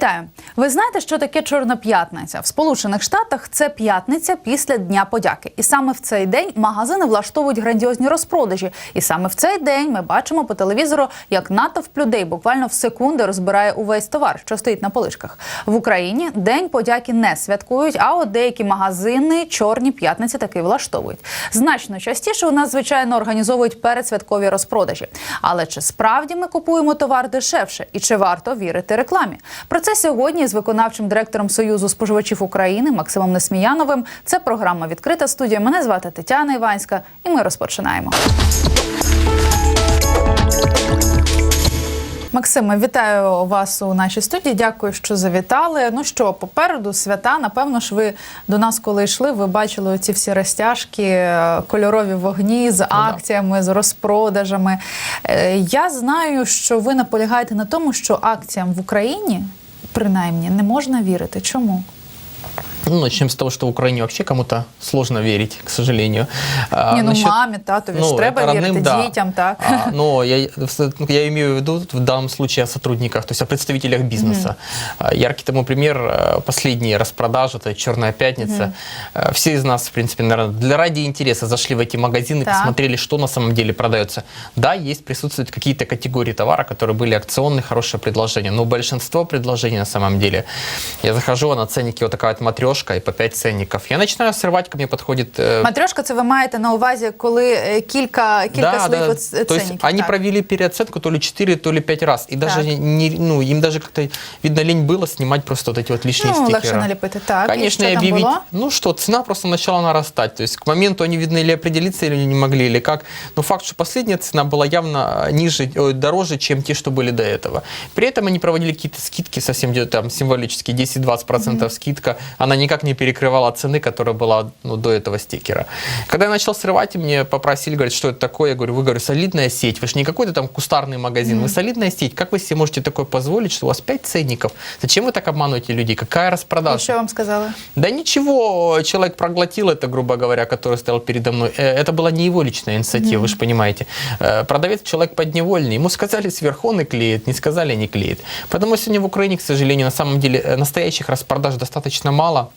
Вітаю! Ви знаєте, що таке Чорна п'ятниця? В Сполучених Штатах це п'ятниця після Дня подяки. І саме в цей день магазини влаштовують грандіозні розпродажі. І саме в цей день ми бачимо по телевізору, як натовп людей буквально в секунди розбирає увесь товар, що стоїть на полишках. В Україні День подяки не святкують, а от деякі магазини Чорні п'ятниці таки влаштовують. Значно частіше у нас, звичайно, організовують передсвяткові розпродажі. Але чи справді ми купуємо товар дешевше і чи варто вірити рекламі? Про це сьогодні з виконавчим директором Союзу споживачів України Максимом Несміяновим. Це програма Відкрита студія. Мене звати Тетяна Іванська, і ми розпочинаємо. Максиме, вітаю вас у нашій студії. Дякую, що завітали. Ну що, попереду свята. Напевно ж, ви до нас, коли йшли, ви бачили ці всі розтяжки, е, кольорові вогні з акціями, з розпродажами. Е, Я знаю, що ви наполягаєте на тому, що акціям в Україні принаймні не можна вірити. Чому? Ну, начнем с того, что в Украине вообще кому-то сложно верить, к сожалению. А, Ні, ну насчет- мамі, татові ж ну, треба это вірити родным, да. дітям, так? А, но я, я имею в виду в данном случае о сотрудниках, то есть о представителях бизнеса. А, Яркий тому пример э, последние распродажи, это Черная пятница. Э, Все из нас, в принципе, наверное, для ради интереса зашли в эти магазины, Так. посмотрели, что на самом деле продается. Да, есть, присутствуют какие-то категории товара, которые были акционные, хорошее предложение, но большинство предложений на самом деле. Я захожу, а на ценнике вот такая вот матрешка и по 5 ценников. Я начинаю срывать, ко мне подходит э, Матрьошка, це ви маєте на увазі, коли е, кілька, кілька своїх от То есть ценників, они так. провели переоценку то ли 4, то ли 5 раз. И даже Так. не, ну, им даже как-то, видно, лень было снимать просто вот эти вот лишние Ну, стикеры. легше наліпити. Так, і Конечно, що и там объявить, було? ну что, цена просто начала нарастать. То есть к моменту они, видно, или определиться или не могли, или как. Но факт, что последняя цена была явно ниже, ой, дороже, чем те, что были до этого. При этом они проводили какие-то скидки совсем где-то там символические, 10-20% скидка. Она никак не перекрывала цены, которая была ну, до этого стикера. Когда я начал срывать, мне попросили, говорят, что это такое? Я говорю, вы, говорю, солидная сеть. Вы же не какой-то там кустарный магазин, вы солидная сеть. Как вы себе можете такое позволить, что у вас 5 ценников? Зачем вы так обманываете людей? Какая распродажа? що вам сказали? Да ничего, человек проглотил это, грубо говоря, который стоял передо мной. Э, Это была не его личная инициатива, вы же понимаете. Э, Продавец человек подневольный. Ему сказали сверху, он и клеит, не сказали, не клеит. Поэтому сегодня в Украине, к сожалению, на самом деле э, настоящих распродаж достаточно мало.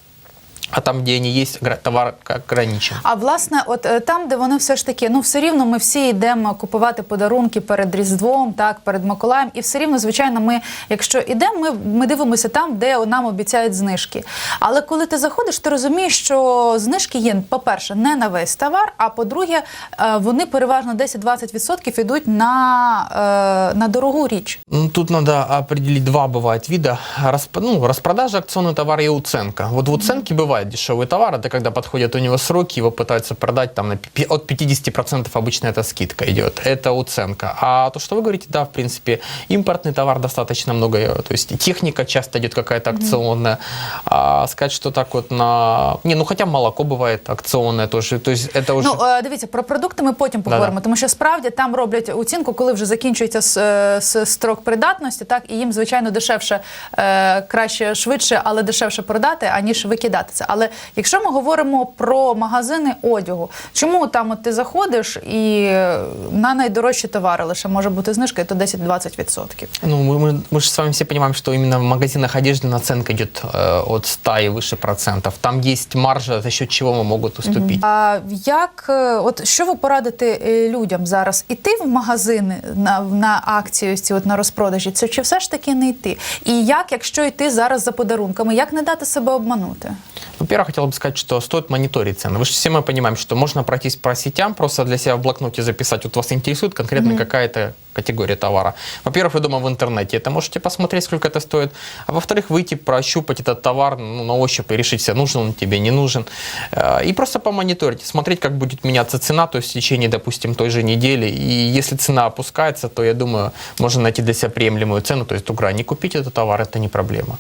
А там, они есть, гра- товар ограничен. А власне, от е, там, де вони все ж таки, ну все рівно ми всі йдемо купувати подарунки перед Різдвом, так, перед Миколаєм, і все рівно, звичайно, ми, якщо йдемо, ми, ми дивимося там, де нам обіцяють знижки. Але коли ти заходиш, ти розумієш, що знижки є, по-перше, не на весь товар, а по-друге, е, вони переважно 10-20% йдуть на, е, на дорогу річ. Ну, Тут надо определить два бывает вида. Расп- ну, распродажа, акционный товар и уценка. Вот в уценке бывает дешевый товар, это когда подходят у него сроки, его пытаются продать там на пи- от 50% обычно это скидка идет. Это уценка. А то, что вы говорите, да, в принципе, импортный товар достаточно много. э, То есть техника часто идет какая-то акционная. А сказать, что так вот на... Не, ну хотя молоко бывает акционное тоже. То есть это уже... Ну, е, дивіться, про продукти ми потім поговоримо, тому що справді там роблять оцінку, коли вже закінчується с- е, с- строк придатності, так і їм, звичайно, дешевше, е, краще, швидше, але дешевше продати, аніж викидати це. Але якщо ми говоримо про магазини одягу, чому там от ти заходиш і е, на найдорожчі товари лише може бути знижка, і то 10-20%? Ну, мы, мы, мы же с вами все понимаем, что именно в магазинах одежды наценка идет э, от 100 и выше процентов. Там есть маржа, за счет чего мы могут уступить. А як е, от що ви порадите е, людям зараз? Іти в магазини на, на акції, ось ці от на розпродажі? Це чи все ж таки не йти? І як, якщо йти зараз за подарунками, як не дати себе обманути? Во-первых, хотел бы сказать, что стоит мониторить цены. Вы же все мы понимаем, что можно пройтись по сетям, просто для себя в блокноте записать, вот вас интересует конкретно какая-то категория товара. Во-первых, вы дома в интернете это можете посмотреть, сколько это стоит. А во-вторых, выйти, прощупать этот товар ну, на ощупь и решить себе, нужен он тебе, не нужен. Э, И просто помониторить, смотреть, как будет меняться цена, то есть в течение, допустим, той же недели. И если цена опускается, то, я думаю, можно найти для себя приемлемую цену, то есть угра, не купить этот товар, это не проблема.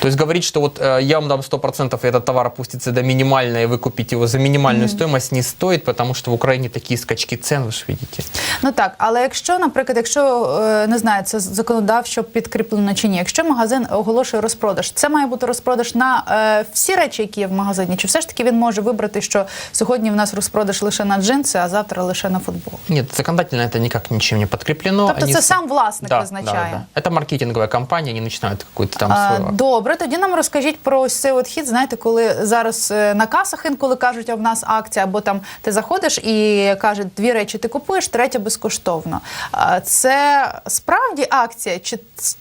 То есть говорить, что вот э, я вам дам 100%, и этот товар опустится до минимальной, и вы купите его за минимальную стоимость, не стоит, потому что в Украине такие скачки цен, вы же видите. Ну так, але якщо, наприклад, наприклад, якщо е, не знаю, це законодавчо підкріплено чи ні, якщо магазин оголошує розпродаж, це має бути розпродаж на е, всі речі, які є в магазині, чи все ж таки він може вибрати, що сьогодні в нас розпродаж лише на джинси, а завтра лише на футбол? Нет, законодательно это никак ничем не подкреплено. Тобто Они це сам власник Да, визначає. да, да. Это маркетинговая компания, они начинают какой-то там А, свой... Добре, тоді нам розкажіть про ось цей от хід. Знаєте, коли зараз е, на касах інколи кажуть, а в нас акція, або там ти заходиш і кажуть, дві речі ти купуєш, третя безкоштовно. А, Це справді акція, чи,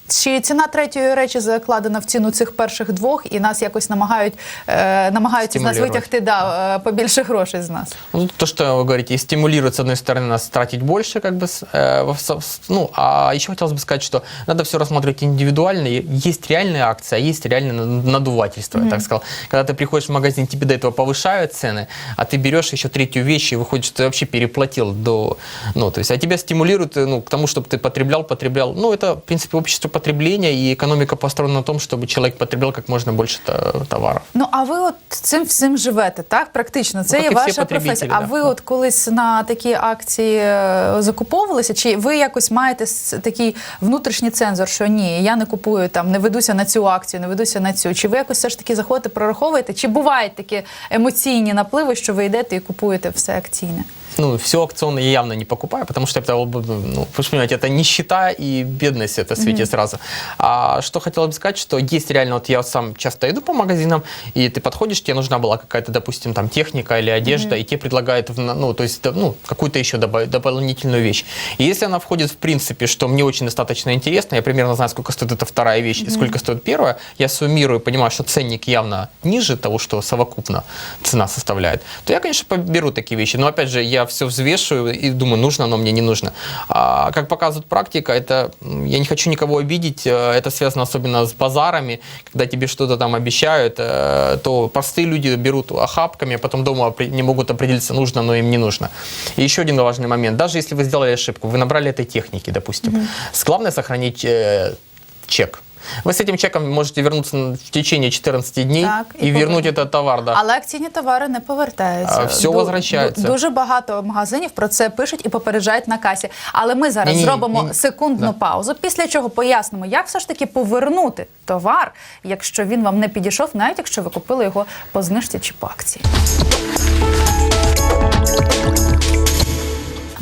чи ціна третьої речі закладена в ціну цих перших двох, і нас якось намагають е, намагаються з нас Стимулювати. витягти да, е, побільше грошей з нас. Ну, то, что вы говорите, и стимулирует, с одной стороны, нас тратить больше, как бы, с- э, во- со- с- ну, а еще хотелось бы сказать, что надо все рассматривать индивидуально. И Есть реальная акция, а есть реальное над- надувательство, я так сказал. Когда ты приходишь в магазин, тебе до этого повышают цены, а ты берешь еще третью вещь, и выходит, что ты вообще переплатил до... Ну, то есть, а тебя стимулируют э, ну, к тому, чтобы ты потреблял, потреблял. Ну, это, в принципе, общество потребления, и экономика построена на том, чтобы человек потреблял как можно больше та- товаров. Ну а ви от цим всім живете, так? Практично, це Ну, є як і всі ваша потребителі, професія. А да. ви от колись на такі акції е, закуповувалися? Чи ви якось маєте с- такий внутрішній цензор, що ні, я не купую там, не ведуся на цю акцію, не ведуся на цю? Чи ви якось все ж таки заходите, прораховуєте? Чи бувають такі емоційні напливи, що ви йдете і купуєте все акційне? Ну, все акционное я явно не покупаю, потому что это, ну, вы же понимаете, это нищета и бедность это светит сразу. А что хотел бы сказать, что есть реально, вот я сам часто иду по магазинам, и ты подходишь, тебе нужна была какая-то, допустим, там техника или одежда, и тебе предлагают, ну, то есть, ну, какую-то еще добав- дополнительную вещь. И если она входит в принципе, что мне очень достаточно интересно, я примерно знаю, сколько стоит эта вторая вещь и сколько стоит первая, я суммирую, понимаю, что ценник явно ниже того, что совокупно цена составляет, то я, конечно, поберу такие вещи. Но опять же, я все взвешиваю и думаю, нужно оно мне, не нужно. А как показывает практика, это я не хочу никого обидеть, э, это связано особенно с базарами, когда тебе что-то там обещают, э, то простые люди берут охапками, а потом дома не могут определиться, нужно, но им не нужно. И еще один важный момент. Даже если вы сделали ошибку, вы набрали этой техники, допустим, главное сохранить э, чек. Вы с этим чеком можете вернуться на- в течение 14 дней Так, и, и вернуть повернуть. этот товар. Да. Але акційні товари не повертаються. А, всьо Ду- возвращається. ду- Дуже багато магазинів про це пишуть і попереджають на касі. Але ми зараз Ні-ні, зробимо ні-ні. секундну Да. паузу, після чого пояснимо, як все ж таки повернути товар, якщо він вам не підійшов, навіть якщо ви купили його по знижці чи по акції.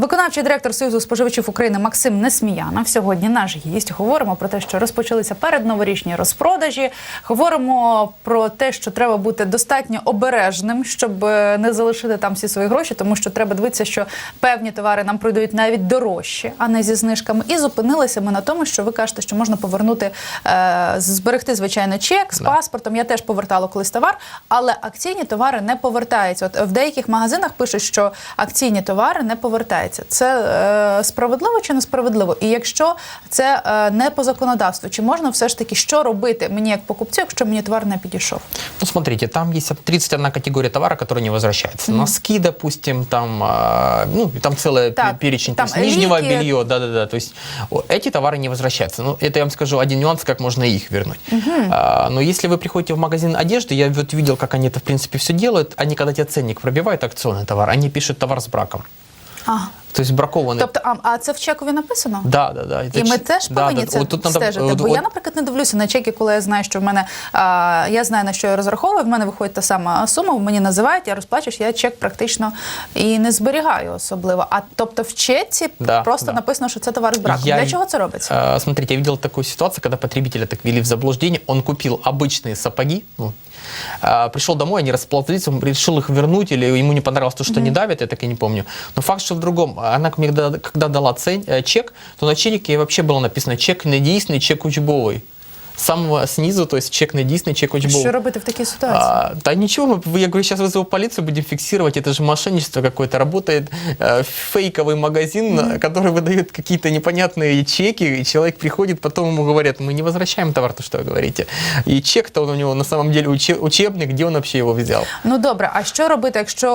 Виконавчий директор Союзу споживачів України Максим Несміянов сьогодні наш гість. Говоримо про те, що розпочалися передноворічні розпродажі. Говоримо про те, що треба бути достатньо обережним, щоб е, не залишити там всі свої гроші, тому що треба дивитися, що певні товари нам продають навіть дорожче, а не зі знижками. І зупинилися ми на тому, що ви кажете, що можна повернути е, зберегти звичайно чек з Да. паспортом. Я теж повертала колись товар, але акційні товари не повертаються. От в деяких магазинах пишуть, що акційні товари не повертаються Це е, справедливо чи несправедливо? І якщо це е, не по законодавству, чи можна все ж таки що робити мені як покупцю, якщо мені товар не підійшов? Ну, смотрите, там есть 31 категория товара, которая не возвращается. Носки, допустим, там, а, ну, там целый Так, пе- перечень, там то есть нижнего лики. белье, да-да-да. То есть о, эти товары не возвращаются. Ну, это я вам скажу один нюанс, как можно их вернуть. А, но если вы приходите в магазин одежды, я вот видел, как они это, в принципе, все делают. Они, когда тебе ценник пробивают, акционный товар, они пишут товар с браком. Ага. То есть бракованный. Тобто, а, а це в чекові написано? Да, да, да. Это І ми ч- теж да, повинні да. це Вот тут надо, стежити. вот- Бо вот- я, наприклад, не дивлюся на чеки, коли я знаю, що в мене а, я знаю на що я розраховую. В мене виходить та сама сума, мені називають, я розплачуюсь, я чек практично і не зберігаю особливо. А тобто в чеці Да, просто да. написано, що це товар з браком. Я- Для чого це робиться? А, Смотрите, я видел такую ситуацию, когда потребителя так ввели в заблуждение. Он купил обычные сапоги, ну, а, пришел домой, они расплатились, он решил их вернуть, или ему не понравилось то, что они давят, я так и не помню. Но факт, что в другом. Она мне когда, когда дала цен, э, чек, то на чеке вообще было написано чек недійсний, чек учбовый. С самого снизу, то есть чек недійсний, чек учбовый. Що робити в такій ситуації? А, да ничего, мы, я говорю, сейчас вызову полицию, будем фиксировать. Это же мошенничество какое-то. Работает э, фейковый магазин, на- который выдает какие-то непонятные чеки, и человек приходит, потом ему говорят, мы не возвращаем товар, то что вы говорите. И чек-то он у него на самом деле уче- учебный, где он вообще его взял? Ну добре, а що робити, якщо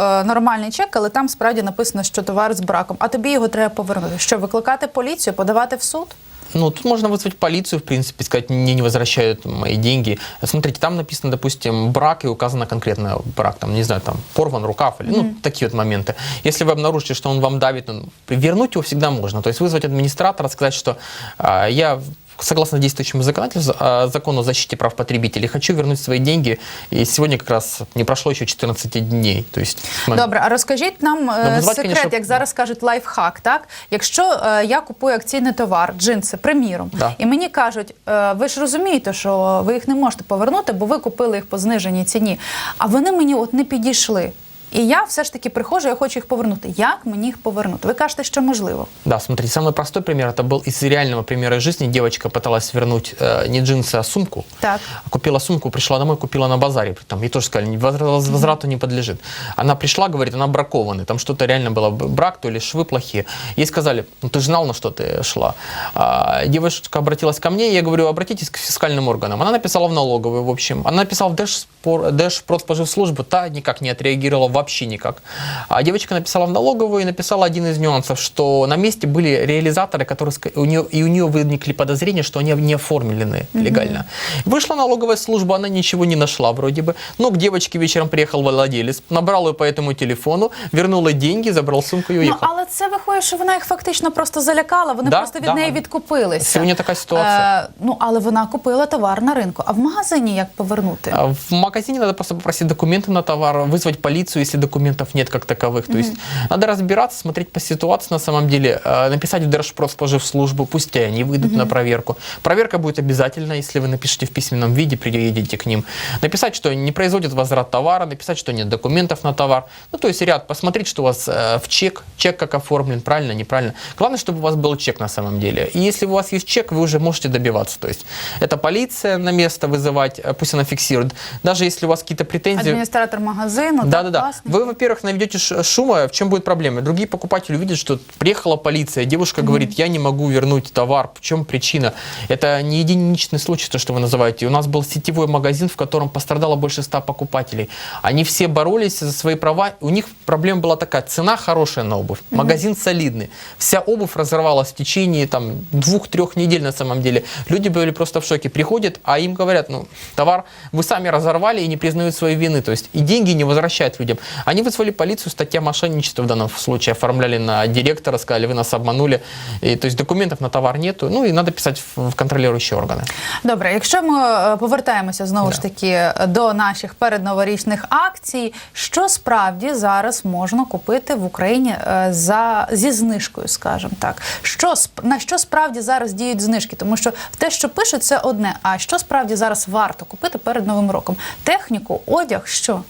е, нормальний чек, але там справді написано, що товар з браком, а тобі його треба повернути? Що викликати поліцію, подавати в суд? Ну, тут можно вызвать полицию, в принципе, сказать, мне не возвращают мои деньги. Смотрите, там написано, допустим, брак, и указано конкретно брак, там, не знаю, там, порван рукав, или, ну, такие вот моменты. Если вы обнаружите, что он вам давит, ну, вернуть его всегда можно. То есть вызвать администратора, сказать, что а, я согласно действующему законодательству, закону о защите прав потребителей, хочу вернуть свои деньги. И сегодня как раз не прошло еще 14 дней. То есть, Добре, а розкажіть нам е, Ну, назвати, секрет, конечно, як зараз кажуть, лайфхак. Так, якщо е, я купую акційний товар, джинси, приміром, Да. і мені кажуть, е, ви ж розумієте, що ви їх не можете повернути, бо ви купили їх по зниженій ціні. А вони мені от не підійшли. І я все ж таки приходжу, я хочу їх повернути. Як мені їх повернути? Ви кажете, що можливо. Да, смотрите, самый простой пример, это был из реального примера из жизни. Девочка пыталась вернуть э, не джинсы, а сумку. Так. Купила сумку, пришла домой, купила на базаре. Там ей тоже сказали, «Возвра- воз- возврату не подлежит. Она пришла, говорит, она бракованная. Там что-то реально было, б- брак, то ли швы плохие. Ей сказали, ну ты же знал, на что ты шла. А, девушка обратилась ко мне, я говорю, обратитесь к фискальным органам. Она написала в налоговую, в общем. Она написала в Держспор- Держпродспоживслужбу, та никак не отреагировала, вообще никак. А девочка написала в налоговую и написала один из нюансов, что на месте были реализаторы, которые ска- у нее, и у нее возникли подозрения, что они не оформлены легально. Вышла налоговая служба, она ничего не нашла вроде бы. Но к девочке вечером приехал владелец, набрал ее по этому телефону, вернул ей деньги, забрал сумку и Ну уехал. але це виходить, що вона їх фактично просто залякала. Вони Да, просто від да. неї відкупилися. Сьогодні така ситуація. Е, ну але вона купила товар на ринку. А в магазині як повернути? А В магазине надо просто попросить документы на товар, вызвать полицию, если документов нет как таковых. То есть надо разбираться, смотреть по ситуации на самом деле, э, написать в Держпродспоживслужбу, пусть и они выйдут на проверку. Проверка будет обязательно, если вы напишете в письменном виде, приедете к ним. Написать, что не производит возврат товара, написать, что нет документов на товар. Ну, то есть ряд, посмотреть, что у вас э, в чек, чек как оформлен, правильно, неправильно. Главное, чтобы у вас был чек на самом деле. И если у вас есть чек, вы уже можете добиваться. То есть это полиция на место вызывать, э, пусть она фиксирует. Даже если у вас какие-то претензии... Адміністратор магазину, Да, власник. Вы, во-первых, наведете шума. В чем будет проблема? Другие покупатели увидят, что приехала полиция, девушка говорит, я не могу вернуть товар. В чем причина? Это не единичный случай, то, что вы называете. У нас был сетевой магазин, в котором пострадало больше ста покупателей. Они все боролись за свои права. У них проблема была такая: цена хорошая на обувь, магазин солидный. Вся обувь разорвалась в течение там двух-трех недель на самом деле. Люди были просто в шоке. Приходят, а им говорят, ну, товар вы сами разорвали и не признают своей вины. То есть и деньги не возвращают людям. Они вызвали полицию, статья мошенничества в данном случае оформляли на директора, сказали, вы нас обманули. И, то есть документов на товар нету. Ну и надо писать в, в контролирующие органы. Добре, якщо ми е, повертаємося знову ж Да. таки е, до наших передноворічних акцій, що справді зараз можна купити в Україні е, за зі знижкою, скажімо так, що сп- на що справді зараз діють знижки? Тому що те, що пишуть, це одне. А що справді зараз варто купити перед новим роком? Техніку, одяг, що?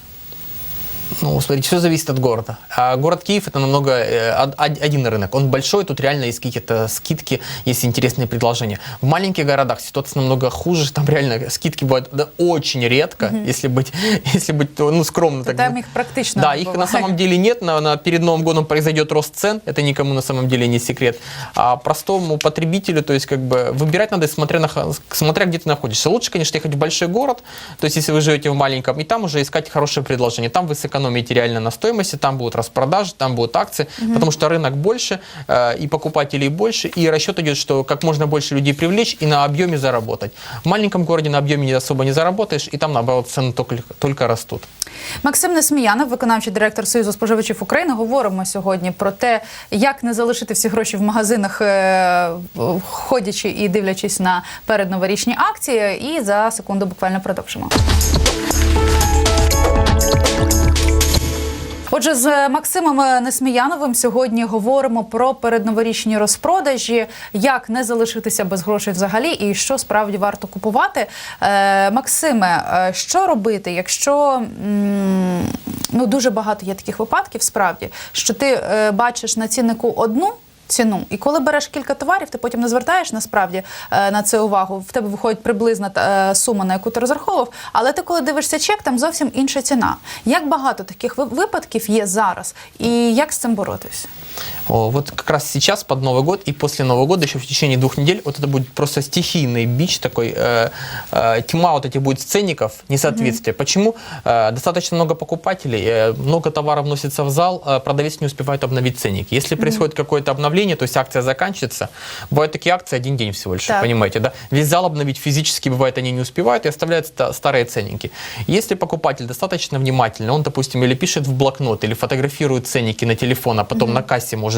Ну, смотрите, все зависит от города. А город Киев это намного э, од- од- один рынок. Он большой, тут реально есть какие-то скидки, есть интересные предложения. В маленьких городах ситуация намного хуже, там реально скидки бывают да, очень редко, если быть, если быть ну, скромно. так Там їх практично Да, не их на самом деле нет. На, на- перед Новым годом произойдет рост цен. Это никому на самом деле не секрет. А простому потребителю, то есть как бы выбирать надо, смотря, на, смотря где ты находишься. Лучше, конечно, ехать в большой город. То есть если вы живете в маленьком, и там уже искать хорошее предложение. Там вы сэкономите реально на стоимости, там будут распродажи, там будут акции, потому что рынок больше, э, и покупателей больше, и расчет идет, что как можно больше людей привлечь и на объеме заработать. В маленьком городе на объеме не особо не заработаешь, и там, наоборот, цены только, только растут. Максим Несміянов, виконавчий директор Союзу споживачів України. Говоримо сьогодні про те, як не залишити всі гроші в магазинах, е, ходячи і дивлячись на передноворічні акції. І за секунду буквально продовжимо. Отже, з Максимом Несміяновим сьогодні говоримо про передноворічні розпродажі, як не залишитися без грошей взагалі, і що справді варто купувати. Е, Максиме, е, що робити, якщо ну дуже багато є таких випадків, справді, що ти е, бачиш на ціннику одну. Ціну, і коли береш кілька товарів, ти потім не звертаєш насправді е, на це увагу. В тебе виходить приблизна е, сума, на яку ти розраховував. Але ти, коли дивишся чек, там зовсім інша ціна. Як багато таких випадків є зараз, і як з цим боротися? Вот как раз сейчас, под Новый год и после Нового года, еще в течение двух недель, вот это будет просто стихийный бич такой, э, э, тьма вот этих будет сценников, несоответствия. Почему? Э, достаточно много покупателей, э, много товаров вносится в зал, э, продавец не успевает обновить ценник. Если происходит какое-то обновление, то есть акция заканчивается. Бывают такие акции один день всего лишь, Так. понимаете, да? Весь зал обновить физически, бывает, они не успевают и оставляют ста- старые ценники. Если покупатель достаточно внимательный, он, допустим, или пишет в блокнот, или фотографирует ценники на телефон, а потом на кассе может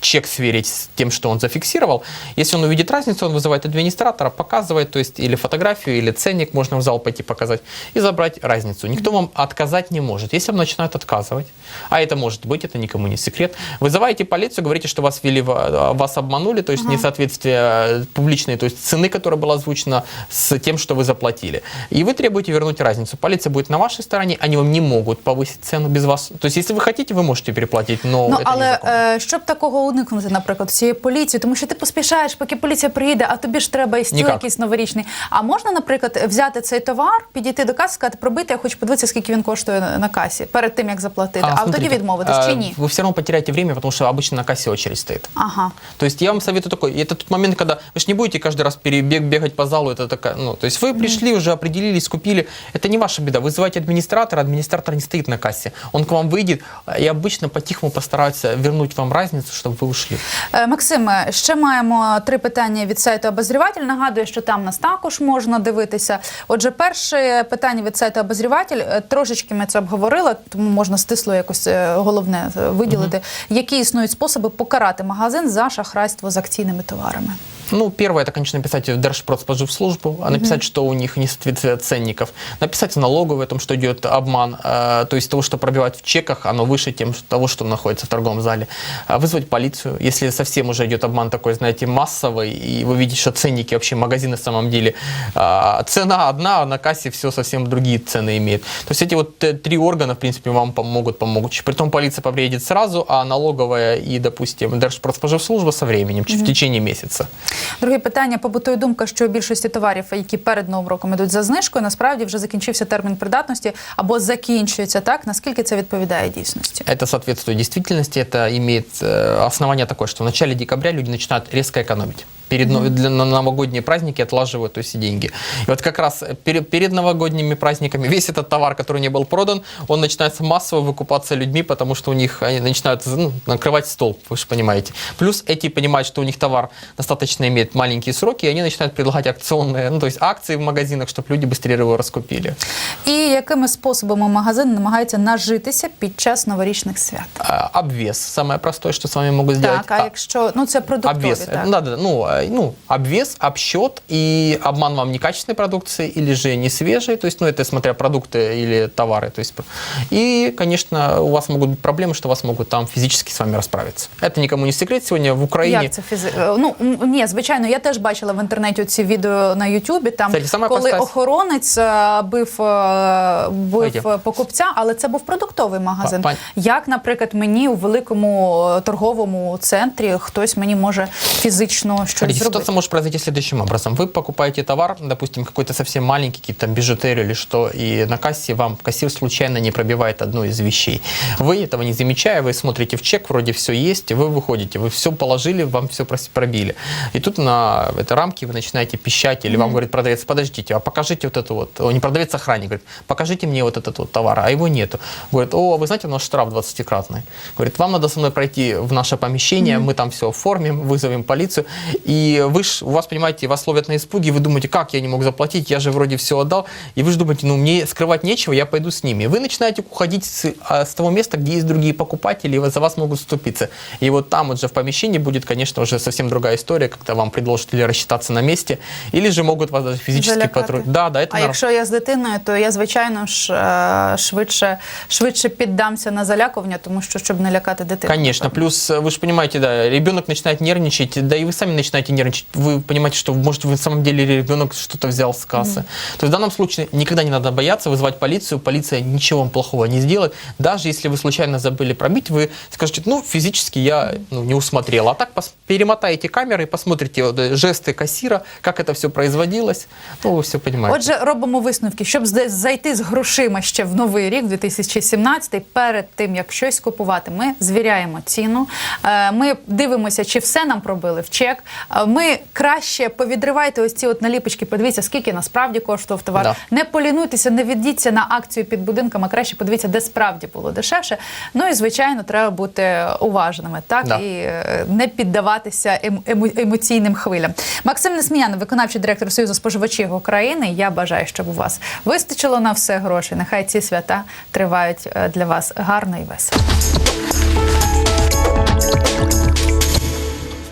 чек сверить с тем, что он зафиксировал. Если он увидит разницу, он вызывает администратора, показывает, то есть или фотографию, или ценник можно в зал пойти показать и забрать разницу. Никто вам отказать не может. Если вам начинают отказывать, а это может быть, это никому не секрет, вызываете полицию, говорите, что вас ввели, в- вас обманули, то есть несоответствие э, публичной, то есть цены, которая была озвучена с тем, что вы заплатили. И вы требуете вернуть разницу. Полиция будет на вашей стороне, они вам не могут повысить цену без вас. То есть, если вы хотите, вы можете переплатить, но Ну это але незаконно. е, щоб такого уникнути, наприклад, цієї поліції, тому що ти поспішаєш, поки поліція приїде, а тобі ж треба і стіл Ніяк. якийсь новорічний. А можна, наприклад, взяти цей товар, підійти до каси, сказати, пробити, я хочу подивитися, скільки він коштує на на касі перед тим як заплатити. А, тоді смотрите, відмовитись а, чи ні? Вы все равно потеряете время, потому что обычно на кассе очередь стоит. Ага. То есть я вам советую такой, это тот момент, когда вы же не будете каждый раз перебег, бегать по залу, это такая, ну, то есть вы пришли, уже определились, купили, это не ваша беда, вызывайте администратора, администратор не стоит на кассе, он к вам выйдет и обычно по-тихому постарается вернуть вам разницу, чтобы вы ушли. Максим, Максиме, ще маємо три питання від сайту Обозріватель. Нагадую, що там нас також можна дивитися. Отже, перше питання від сайту Обозріватель. е, Трошечки ми це обговорили, тому можна стисло якось е, головне виділити. виділити. Які існують способи покарати магазин за шахрайство з акційними товарами? Ну, первое, это, конечно, написать в Держпродспоживслужбу, а написать, что у них несоответствие ценников, написать в налоговую о том, что идет обман, э, то есть того, что пробивают в чеках, оно выше тем, того, что находится в торговом зале. А Вызвать полицию, если совсем уже идет обман такой, знаете, массовый, и вы видите, что ценники, вообще магазины на самом деле, а, цена одна, а на кассе все совсем другие цены имеет. То есть эти вот э, три органа, в принципе, вам помогут, помогут. Притом полиция приедет сразу, а налоговая и, допустим, Держпродспоживслужба со временем, в течение месяца. Друге питання побутує думка, що у більшості товарів, які перед новим роком ідуть за знижкою, насправді вже закінчився термін придатності або закінчується так. Наскільки це відповідає дійсності? Это соответствует действительности, это имеет э, основание такое, что в начале декабря люди начинают резко экономить. Перед нов- для, на новогодние праздники отлаживают то есть, деньги. И вот как раз перед, перед новогодними праздниками весь этот товар, который не был продан, он начинает массово выкупаться людьми, потому что у них они начинают ну, накрывать стол, вы же понимаете. Плюс эти понимают, что у них товар достаточно имеет маленькие сроки, и они начинают предлагать акционные, ну то есть акции в магазинах, чтобы люди быстрее его раскупили. І якими способами магазин намагається нажитися під час новорічних свят? А, Обвес, самое простое, что с вами могут сделать. Так, а якщо ну це продуктові, Обвес. так. Ну, да, да, ну, э, ну, обвес, обсчет и обман вам некачественной продукции или же не свежей, то есть, ну, это смотря продукты или товары, то есть, и, конечно, у вас могут быть проблемы, что вас могут там физически с вами расправиться. Это никому не секрет, сегодня в Украине Як це фізи... е, Ну м, ні, звичайно, я теж бачила в інтернеті ці відео на Ютубі. Там Кстати, саме коли проста- охоронець е, бив, е, бив Пойдем. покупця, але це був продуктовий магазин. Па- пані- Як, наприклад, мені у великому е, торговому центрі хтось мені може фізично щось Смотрите, зробити? ситуация может произойти следующим образом. Вы покупаете товар, допустим, какой-то совсем маленький, какие-то там бижутерию или что, и на кассе вам кассир случайно не пробивает одну из вещей. Вы этого не замечая, вы смотрите в чек, вроде все есть, и вы выходите, вы все положили, вам все пробили. И тут на этой рамке вы начинаете пищать, или вам говорит продавец, подождите, а покажите вот это вот, не продавец, а охранник, говорит, покажите мне вот этот вот товар, а его нету. Говорит, о, вы знаете, у нас штраф 20-кратный. Говорит, вам надо со мной пройти в наше помещение, мы там все оформим, вызовем полицию. И вы ж, у вас, понимаете, вас ловят на испуге, вы думаете, как я не мог заплатить, я же вроде все отдал. И вы же думаете, ну мне скрывать нечего, я пойду с ними. Вы начинаете уходить с, а, с того места, где есть другие покупатели, и за вас могут вступиться. И вот там вот же в помещении будет, конечно, уже совсем другая история, когда вам предложат или рассчитаться на месте, или же могут вас даже физически Залякати. патруль. Да, да, это А якщо я з дитиною, то я звичайно ж швидше швидше піддамся на залякування, тому що щоб не лякати дитину. Конечно, плюс вы же понимаете, да, ребенок начинает нервничать, да и вы сами начинаете нервничать. Вы понимаете, что может в самом деле ребенок что-то взял с кассы. То есть в данном случае никогда не надо бояться вызывать полицию, полиция ничего вам плохого не сделает. Даже если вы случайно забыли пробить, вы скажете, ну физически я ну, не усмотрел. А так пос- перемотаете камеры и посмотрите вот, э, жесты кассира, как это все производилось. Ну вы все понимаете. Отже, робимо висновки, щоб зде- зайти з грошима ще в новий рік, 2017, перед тим як щось купувати. Ми звіряємо ціну. е, Ми дивимося, чи все нам пробили в чек. ми краще повідривайте ось ці от наліпочки. Подивіться, скільки насправді коштував товар. Да. Не полінуйтеся, не віддіться на акцію під будинками. Краще подивіться, де справді було дешевше. Ну і звичайно, треба бути уважними, так Да. і е, не піддаватися ем- емо- емоційним хвилям. Максим Несміян, виконавчий директор Союзу споживачів України. Я бажаю, щоб у вас вистачило на все грошей. Нехай ці свята тривають е, для вас гарно і весело.